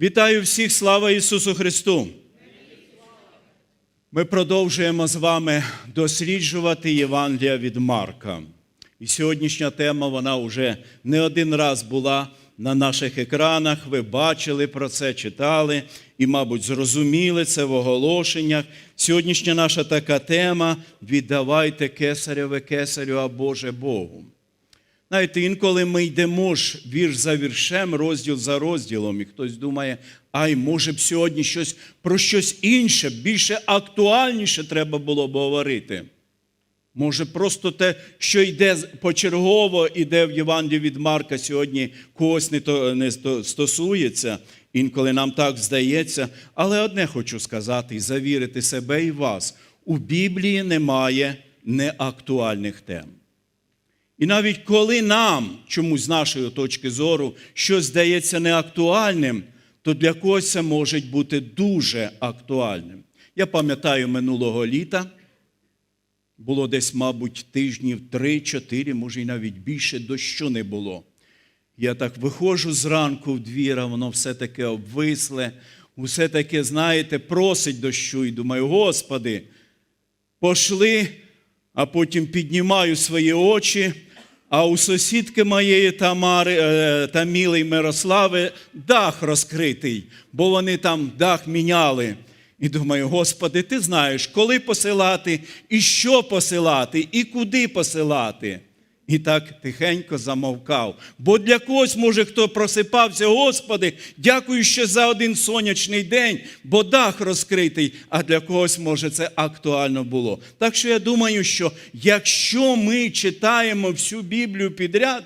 Вітаю всіх, слава Ісусу Христу! Ми продовжуємо з вами досліджувати Євангелія від Марка. І сьогоднішня тема, вона вже не один раз була на наших екранах. Ви бачили про це, читали і, мабуть, зрозуміли це в оголошеннях. Сьогоднішня наша така тема віддавайте кесареве кесарю, а Боже Богу. Знаєте, інколи ми йдемо ж вірш за віршем, розділ за розділом, і хтось думає, ай, може б сьогодні щось про щось інше, більше актуальніше треба було б говорити. Може, просто те, що йде почергово, іде в Євангелії від Марка, сьогодні когось не, то, не стосується, інколи нам так здається. Але одне хочу сказати і завірити себе і вас: у Біблії немає неактуальних тем. І навіть коли нам, чомусь з нашої точки зору, щось здається неактуальним, то для когось це може бути дуже актуальним. Я пам'ятаю минулого літа, було десь, мабуть, тижнів 3-4, може і навіть більше дощу не було. Я так виходжу зранку в двір, а воно все таке обвисле, усе таке, знаєте, просить дощу і думаю, Господи, пошли, а потім піднімаю свої очі. А у сусідки моєї Тамари, Таміли Мирослави дах розкритий, бо вони там дах міняли. І думаю, Господи, ти знаєш, коли посилати, і що посилати, і куди посилати. І так тихенько замовкав. Бо для когось, може, хто просипався, Господи, дякую ще за один сонячний день, бо дах розкритий, а для когось, може, це актуально було. Так що я думаю, що якщо ми читаємо всю Біблію підряд,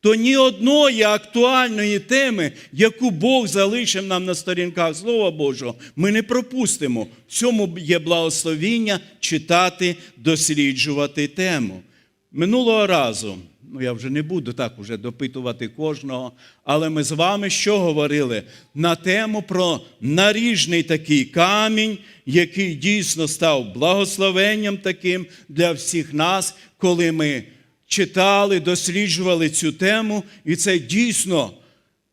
то ні одної актуальної теми, яку Бог залишив нам на сторінках Слова Божого, ми не пропустимо. В цьому є благословіння читати, досліджувати тему. Минулого разу, ну я вже не буду так уже допитувати кожного, але ми з вами що говорили? На тему про наріжний такий камінь, який дійсно став благословенням таким для всіх нас, коли ми читали, досліджували цю тему, і це дійсно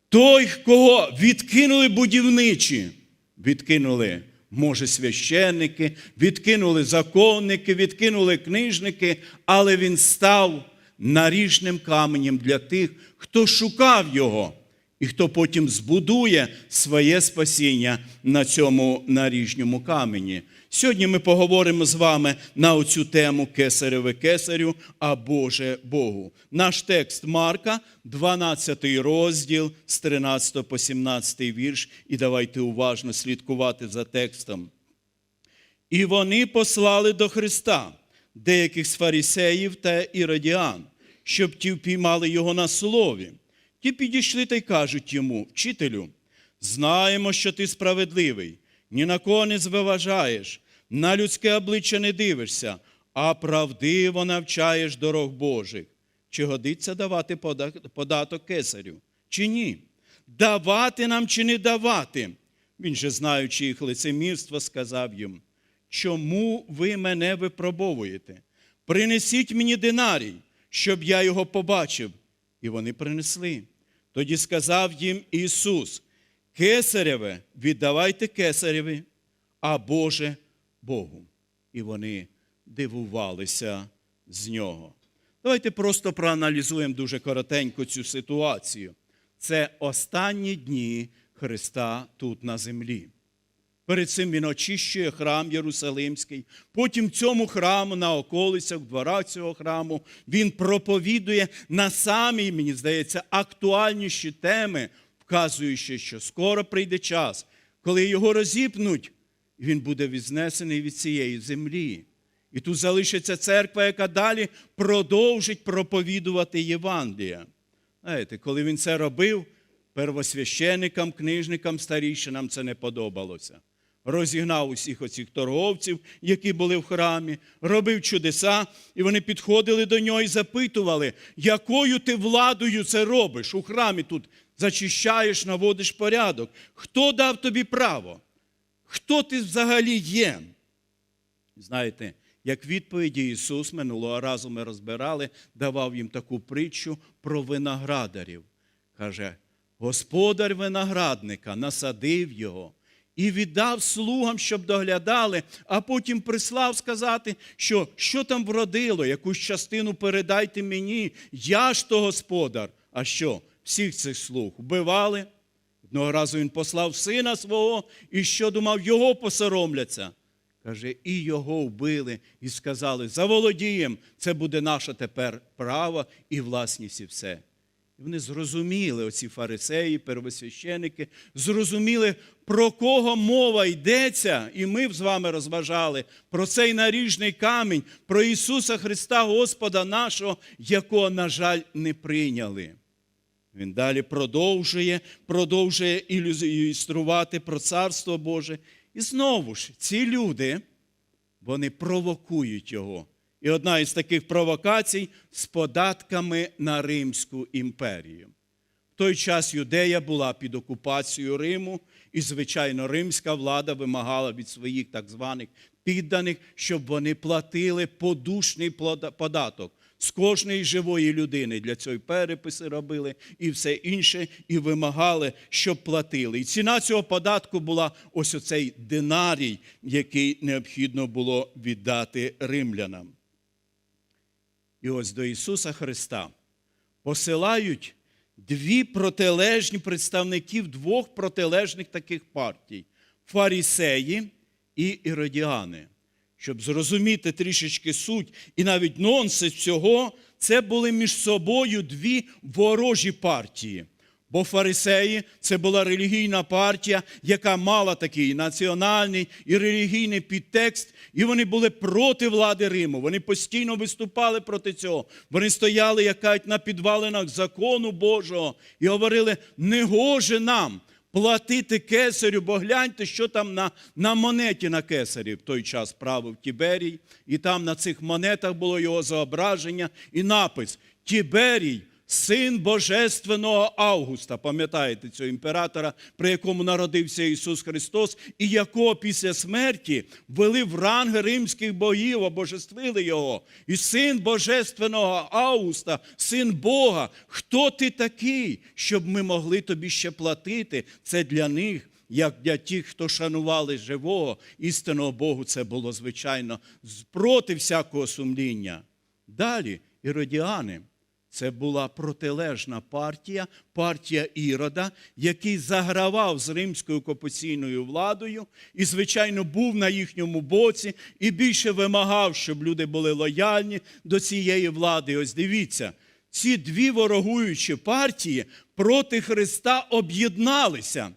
той, кого відкинули будівничі, відкинули. Може, священники, відкинули законники, відкинули книжники, але він став наріжним каменем для тих, хто шукав його, і хто потім збудує своє спасіння на цьому наріжньому камені. Сьогодні ми поговоримо з вами на оцю тему кесареве кесарю, а Боже Богу. Наш текст Марка, 12 розділ з 13 по 17 вірш, і давайте уважно слідкувати за текстом. І вони послали до Христа деяких з фарисеїв та іродіан, щоб ті впіймали його на слові. Ті підійшли та й кажуть йому, вчителю, знаємо, що ти справедливий, ні на кого не звиважаєш, на людське обличчя не дивишся, а правдиво навчаєш дорог Божих. Чи годиться давати податок кесарю? Чи ні? Давати нам чи не давати? Він же, знаючи їх лицемірство, сказав їм, чому ви мене випробовуєте? Принесіть мені динарій, щоб я його побачив. І вони принесли. Тоді сказав їм Ісус: Кесареве, віддавайте кесареві, а Боже Богу. І вони дивувалися з нього. Давайте просто проаналізуємо дуже коротенько цю ситуацію. Це останні дні Христа тут на землі. Перед цим він очищує храм Єрусалимський. Потім цьому храму, на околицях, в дворах цього храму, він проповідує на самі, мені здається, актуальніші теми, вказуючи, що скоро прийде час, коли його розіпнуть, він буде відзнесений від цієї землі. І тут залишиться церква, яка далі продовжить проповідувати Євангелія. Знаєте, коли він це робив, первосвященикам, книжникам, старішинам це не подобалося. Розігнав усіх оцих торговців, які були в храмі, робив чудеса, і вони підходили до нього і запитували, якою ти владою це робиш у храмі тут зачищаєш, наводиш порядок. Хто дав тобі право? Хто ти взагалі є? Знаєте, як відповіді Ісус минулого разу ми розбирали, давав їм таку притчу про виноградарів. Каже, Господар виноградника насадив його і віддав слугам, щоб доглядали, а потім прислав сказати, що що там вродило, якусь частину передайте мені, я ж то господар. А що? Всіх цих слуг вбивали. Одного разу він послав сина свого, і що думав, його посоромляться. Каже, і його вбили, і сказали: заволодієм, це буде наше тепер право і власність, і все. І вони зрозуміли, оці фарисеї, первосвященики, зрозуміли, про кого мова йдеться, і ми з вами розважали про цей наріжний камінь, про Ісуса Христа, Господа нашого, якого, на жаль, не прийняли. Він далі продовжує, продовжує ілюструвати про Царство Боже. І знову ж, ці люди, вони провокують його. І одна із таких провокацій з податками на Римську імперію. В той час Юдея була під окупацією Риму, і, звичайно, римська влада вимагала від своїх так званих підданих, щоб вони платили подушний податок з кожної живої людини. Для цього переписи робили і все інше, і вимагали, щоб платили. І ціна цього податку була ось оцей динарій, який необхідно було віддати римлянам. І ось до Ісуса Христа посилають дві протилежні представників двох протилежних таких партій фарісеї і іродіани. Щоб зрозуміти трішечки суть і навіть нонсенс цього, це були між собою дві ворожі партії. Бо фарисеї це була релігійна партія, яка мала такий національний і релігійний підтекст, і вони були проти влади Риму. Вони постійно виступали проти цього. Вони стояли, як кажуть, на підвалинах закону Божого і говорили: не гоже нам платити кесарю, бо гляньте, що там на на монеті на кесарі в той час правив Тіберій, і там на цих монетах було його зображення і напис Тіберій син Божественного Августа, пам'ятаєте цього імператора, при якому народився Ісус Христос, і якого після смерті ввели в ранги римських богів, обожествили Його. І син Божественного Августа, син Бога. Хто ти такий, щоб ми могли тобі ще платити? Це для них. Як для тих, хто шанували живого, істинного Богу, це було, звичайно, проти всякого сумління. Далі іродіани – це була протилежна партія, партія Ірода, який загравав з римською окупаційною владою і, звичайно, був на їхньому боці і більше вимагав, щоб люди були лояльні до цієї влади. Ось дивіться, ці дві ворогуючі партії проти Христа об'єдналися.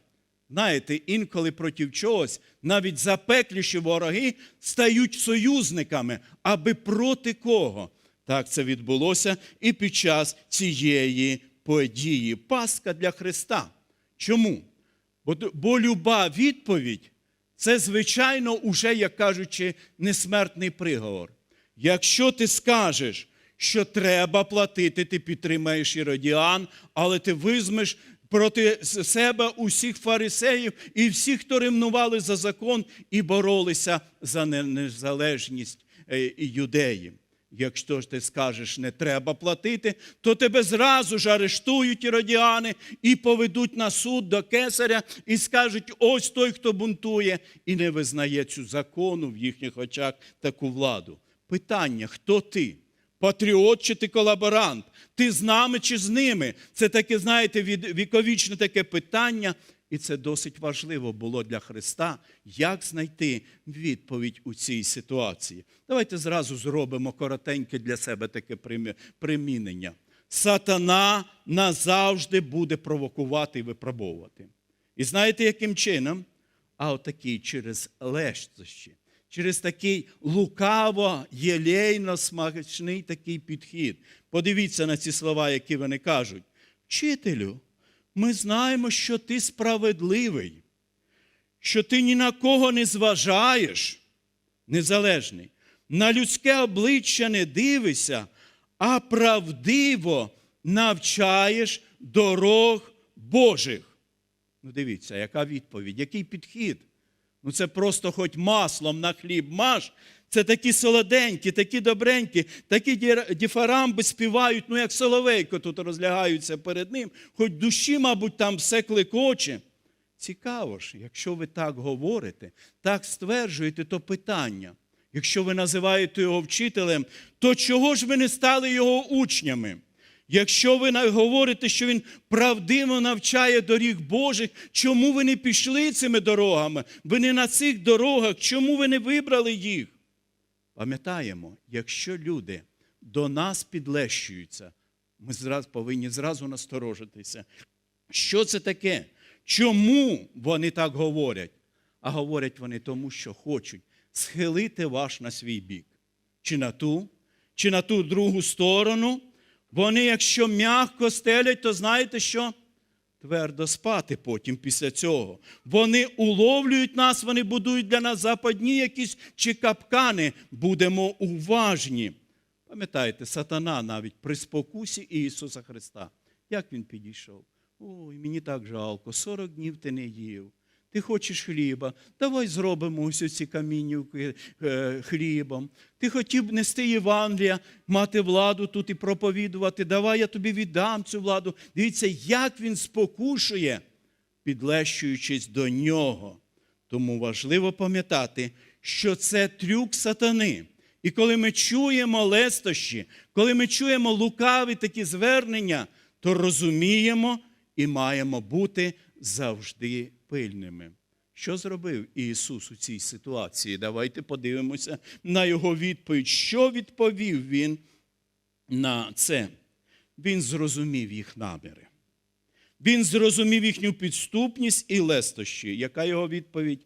Знаєте, інколи проти чогось навіть запекліші вороги стають союзниками, аби проти кого? Так це відбулося і під час цієї події. Пасха для Христа. Чому? Бо, бо люба відповідь це, звичайно, уже, як кажучи, несмертний приговор. Якщо ти скажеш, що треба платити, ти підтримаєш іродіан, але ти визмеш проти себе усіх фарисеїв і всіх, хто ремнували за закон і боролися за незалежність е, юдеїв. Якщо ж ти скажеш, не треба платити, то тебе зразу ж арештують іродіани і поведуть на суд до кесаря і скажуть: ось той, хто бунтує, і не визнає цю закону в їхніх очах таку владу. Питання: хто ти? Патріот чи ти колаборант? Ти з нами чи з ними? Це таке, знаєте, віковічне таке питання, і це досить важливо було для Христа, як знайти відповідь у цій ситуації. Давайте зразу зробимо коротеньке для себе таке примінення. Сатана назавжди буде провокувати і випробовувати. І знаєте, яким чином? А отакий через лещощі, через такий лукаво, єлейно смачний такий підхід. Подивіться на ці слова, які вони кажуть. Вчителю, ми знаємо, що ти справедливий, що ти ні на кого не зважаєш, незалежний, на людське обличчя не дивишся, а правдиво навчаєш дорог Божих. Ну, дивіться, яка відповідь, який підхід? Ну, це просто хоч маслом на хліб маш, Це такі солоденькі, такі добренькі, такі діфарамби співають, ну як соловейко тут розлягаються перед ним, хоч душі, мабуть, там все клекоче. Цікаво ж, якщо ви так говорите, так стверджуєте, то питання. Якщо ви називаєте його вчителем, то чого ж ви не стали його учнями? Якщо ви говорите, що він правдиво навчає доріг Божих, чому ви не пішли цими дорогами? Ви не на цих дорогах, чому ви не вибрали їх? Пам'ятаємо, якщо люди до нас підлещуються, ми зразу повинні зразу насторожитися. Що це таке? Чому вони так говорять? А говорять вони тому, що хочуть схилити ваш на свій бік. Чи на ту, чи на ту другу сторону. Вони, якщо м'яко стелять, то знаєте що? Твердо спати потім після цього. Вони уловлюють нас, вони будують для нас западні якісь чи капкани. Будемо уважні. Пам'ятаєте, сатана навіть при спокусі Ісуса Христа. Як він підійшов? Ой, мені так жалко, 40 днів ти не їв. Ти хочеш хліба, давай зробимо ось ці камінюки е, хлібом. Ти хотів нести Євангелія, мати владу тут і проповідувати. Давай я тобі віддам цю владу. Дивіться, як він спокушує, підлещуючись до нього. Тому важливо пам'ятати, що це трюк сатани. І коли ми чуємо лестощі, коли ми чуємо лукаві такі звернення, то розуміємо і маємо бути завжди пильними. Що зробив Ісус у цій ситуації? Давайте подивимося на Його відповідь. Що відповів Він на це? Він зрозумів їх наміри. Він зрозумів їхню підступність і лестощі. Яка його відповідь?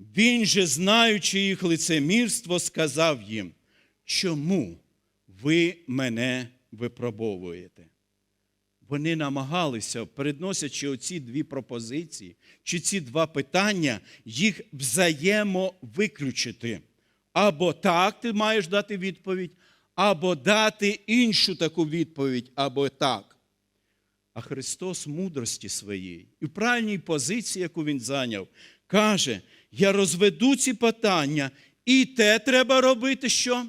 Він же, знаючи їх лицемірство, сказав їм, чому ви мене випробовуєте? Вони намагалися, передносячи оці дві пропозиції, чи ці два питання, їх взаємовиключити. Або так ти маєш дати відповідь, або дати іншу таку відповідь, або так. А Христос мудрості своєї і в правильній позиції, яку Він зайняв, каже: я розведу ці питання, і те треба робити, що?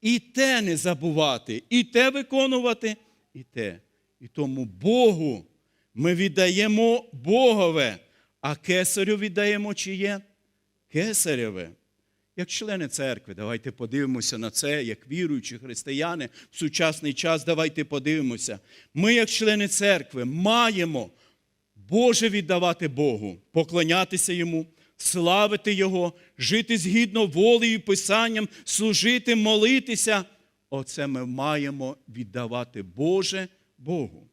І те не забувати, і те виконувати, і те. І тому Богу ми віддаємо Богове, а кесарю віддаємо чиє? Кесареве. Як члени церкви, давайте подивимося на це, як віруючі християни в сучасний час, давайте подивимося. Ми, як члени церкви, маємо Боже віддавати Богу, поклонятися Йому, славити Його, жити згідно волею Писанням, служити, молитися. Оце ми маємо віддавати Боже Богу.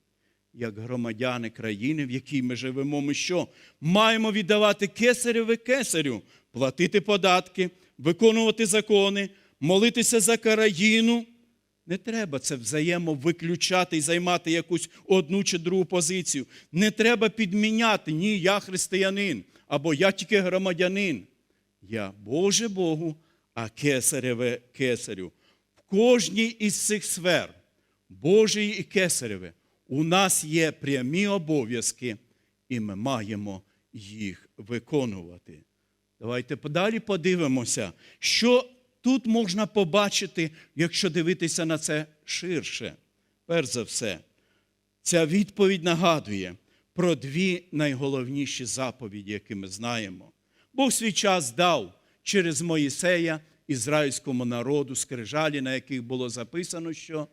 Як громадяни країни, в якій ми живемо, ми що? Маємо віддавати кесареве кесарю, платити податки, виконувати закони, молитися за країну. Не треба це взаємовиключати і займати якусь одну чи другу позицію. Не треба підміняти ні, я християнин, або я тільки громадянин. Я Боже Богу, а кесареве кесарю. В кожній із цих сфер, Божої і кесареве, у нас є прямі обов'язки, і ми маємо їх виконувати. Давайте подалі подивимося, що тут можна побачити, якщо дивитися на це ширше. Перш за все, ця відповідь нагадує про дві найголовніші заповіді, які ми знаємо. Бог свій час дав через Моїсея ізраїльському народу скрижалі, на яких було записано, що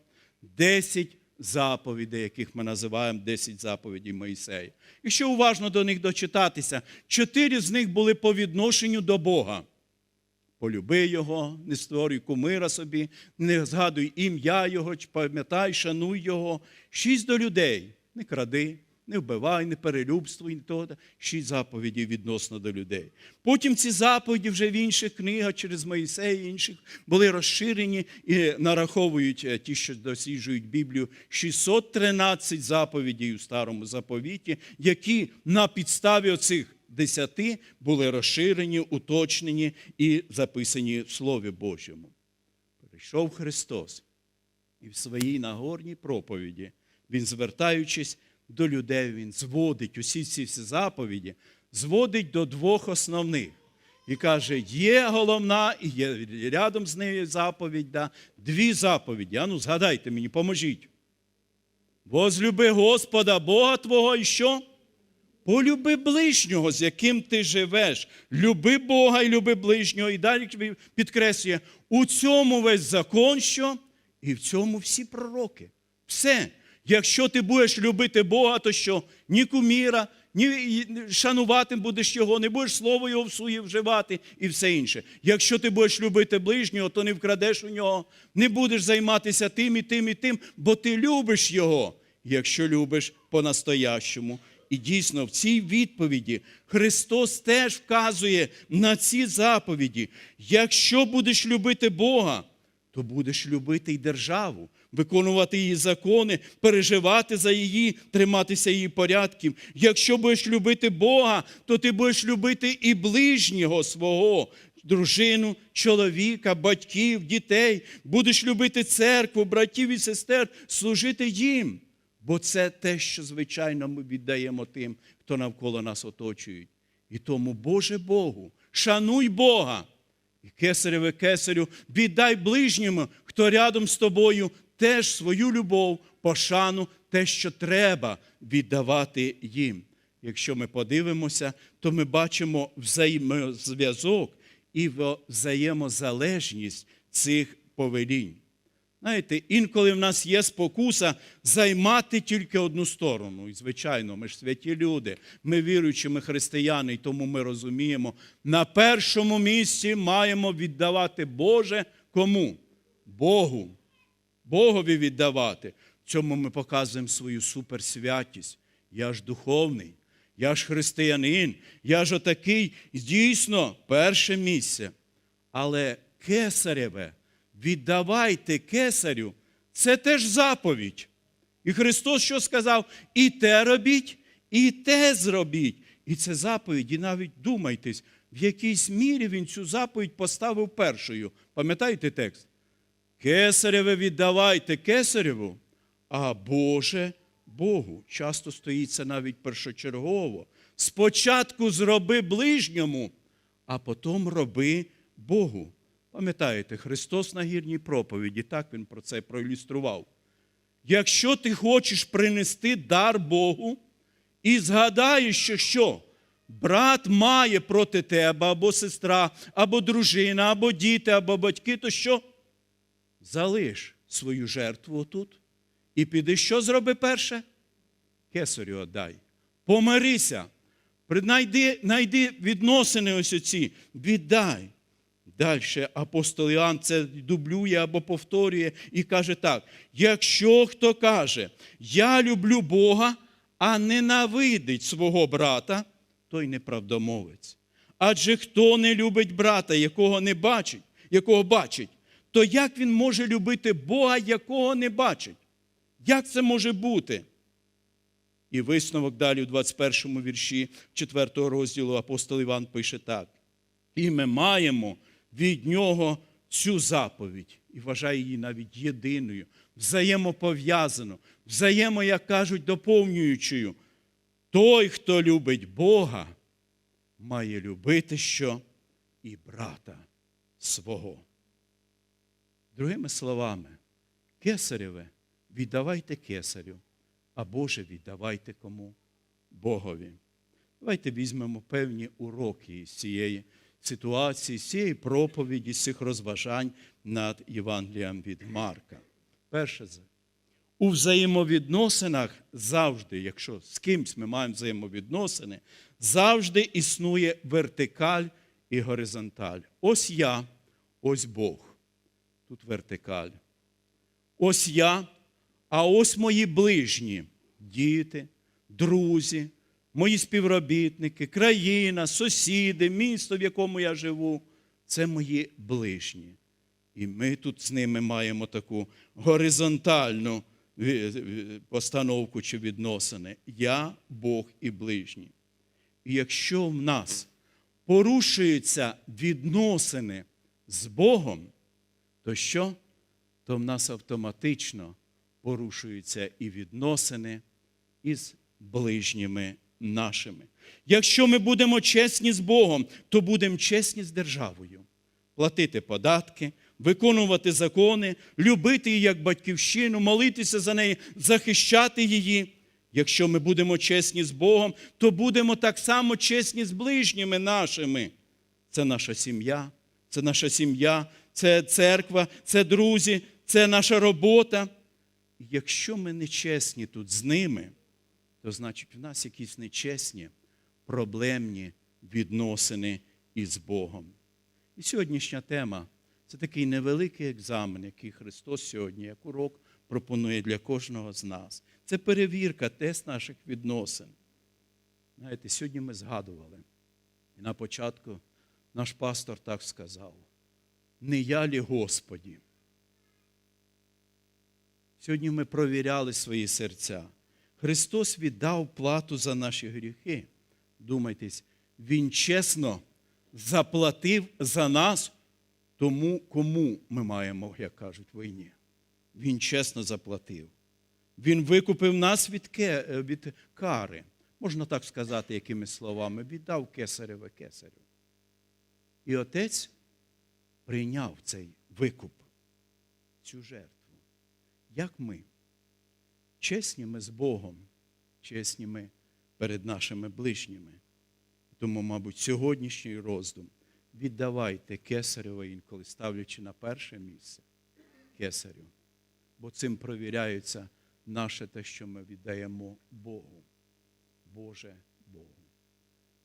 10 заповідей, яких ми називаємо 10 заповідей Моїсея. І ще уважно до них дочитатися, чотири з них були по відношенню до Бога. Полюби Його, не створюй кумира собі, не згадуй ім'я Його, пам'ятай, шануй Його. Шість до людей. Не кради, не вбивай, не перелюбствуй, не того. Шість заповідей відносно до людей. Потім ці заповіді вже в інших книгах через Моїсея і інших були розширені і нараховують е, ті, що досліджують Біблію, 613 заповідей у старому заповіті, які на підставі оцих десяти були розширені, уточнені і записані в Слові Божому. Прийшов Христос, і в своїй нагорній проповіді Він, звертаючись до людей, Він зводить усі ці всі заповіді, зводить до двох основних. І каже, є головна, і є рядом з нею заповідь, да? дві заповіді. А ну згадайте мені, поможіть. Возлюби Господа Бога Твого і що? Полюби ближнього, з яким ти живеш. Люби Бога і люби ближнього. І далі підкреслює, у цьому весь закон, що? І в цьому всі пророки. Все. Якщо ти будеш любити Бога, то що? Ні куміра, ні шанувати будеш його, не будеш слово його в суї вживати і все інше. Якщо ти будеш любити ближнього, то не вкрадеш у нього, не будеш займатися тим і тим і тим, бо ти любиш його, якщо любиш по-настоящому. І дійсно, в цій відповіді Христос теж вказує на ці заповіді. Якщо будеш любити Бога, то будеш любити й державу, виконувати її закони, переживати за її, триматися її порядків. Якщо будеш любити Бога, то ти будеш любити і ближнього свого, дружину, чоловіка, батьків, дітей. Будеш любити церкву, братів і сестер, служити їм. Бо це те, що, звичайно, ми віддаємо тим, хто навколо нас оточують. І тому, Боже Богу, шануй Бога. І кесареве кесарю, віддай ближньому, хто рядом з тобою, теж свою любов, пошану, те, що треба віддавати їм. Якщо ми подивимося, то ми бачимо взаємозв'язок і взаємозалежність цих повелінь. Знаєте, інколи в нас є спокуса займати тільки одну сторону. І, звичайно, ми ж святі люди, ми віруючі, ми християни, і тому ми розуміємо, на першому місці маємо віддавати Боже кому? Богу. Богові віддавати. В цьому ми показуємо свою суперсвятість. Я ж духовний, я ж християнин, я ж отакий, дійсно, перше місце. Але кесареве віддавайте кесарю, це теж заповідь. І Христос що сказав? І те робіть, і те зробіть. І це заповідь, і навіть думайтесь, в якійсь мірі він цю заповідь поставив першою. Пам'ятаєте текст? Кесареве віддавайте кесареву, а Боже Богу. Часто стоїть це навіть першочергово. Спочатку зроби ближньому, а потім роби Богу. Пам'ятаєте, Христос на гірній проповіді, так Він про це проілюстрував. Якщо ти хочеш принести дар Богу і згадаєш, що що? Брат має проти тебе або сестра, або дружина, або діти, або батьки, то що? Залиш свою жертву тут і піди, що зроби перше? Кесарю отдай. Помирися. Найди, відносини ось оці, віддай. Далі апостол Іоанн це дублює або повторює і каже так: якщо хто каже, я люблю Бога, а ненавидить свого брата, той неправдомовець. Адже хто не любить брата, якого не бачить, якого бачить, то як він може любити Бога, якого не бачить? Як це може бути? І висновок далі у 21 вірші 4 розділу апостол Іван пише так: і ми маємо від нього цю заповідь і вважає її навіть єдиною, взаємопов'язану, взаємо, як кажуть, доповнюючою. Той, хто любить Бога, має любити що і брата свого. Другими словами, кесареве віддавайте кесарю, а Боже віддавайте кому Богові. Давайте візьмемо певні уроки з цієї ситуації, з цієї проповіді, з цих розважань над Євангелієм від Марка. Перше, у взаємовідносинах завжди, якщо з кимсь ми маємо взаємовідносини, завжди існує вертикаль і горизонталь. Ось я, ось Бог. Тут вертикаль. Ось я, а ось мої ближні, діти, друзі, мої співробітники, країна, сусіди, місто, в якому я живу це мої ближні. І ми тут з ними маємо таку горизонтальну постановку чи відносини. Я Бог і ближні. І якщо в нас порушуються відносини з Богом, то що? То в нас автоматично порушуються і відносини із ближніми нашими. Якщо ми будемо чесні з Богом, то будемо чесні з державою. Платити податки, виконувати закони, любити її як батьківщину, молитися за неї, захищати її. Якщо ми будемо чесні з Богом, то будемо так само чесні з ближніми нашими. Це наша сім'я, це наша сім'я, це церква, це друзі, це наша робота. Якщо ми не чесні тут з ними, то значить в нас якісь нечесні, проблемні відносини із Богом. І сьогоднішня тема це такий невеликий екзамен, який Христос сьогодні, як урок, пропонує для кожного з нас. Це перевірка, тест наших відносин. Знаєте, сьогодні ми згадували, і на початку наш пастор так сказав: не я лі Господі. Сьогодні ми провіряли свої серця. Христос віддав плату за наші гріхи. Думайтесь, Він чесно заплатив за нас тому, кому ми маємо, як кажуть, війні. Він чесно заплатив. Він викупив нас від, ке, від кари. Можна так сказати, якими словами, віддав кесареве кесарю. І отець прийняв цей викуп, цю жертву. Як ми? Чесні ми з Богом, чесні ми перед нашими ближніми. Тому, мабуть, сьогоднішній роздум віддавайте кесареву інколи ставлячи на перше місце кесарю. Бо цим провіряється наше те, що ми віддаємо Богу. Боже Богу.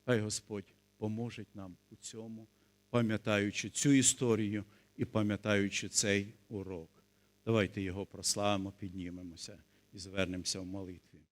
Хай Господь поможе нам у цьому, пам'ятаючи цю історію і пам'ятаючи цей урок. Давайте його прославимо, піднімемося і звернемося в молитві.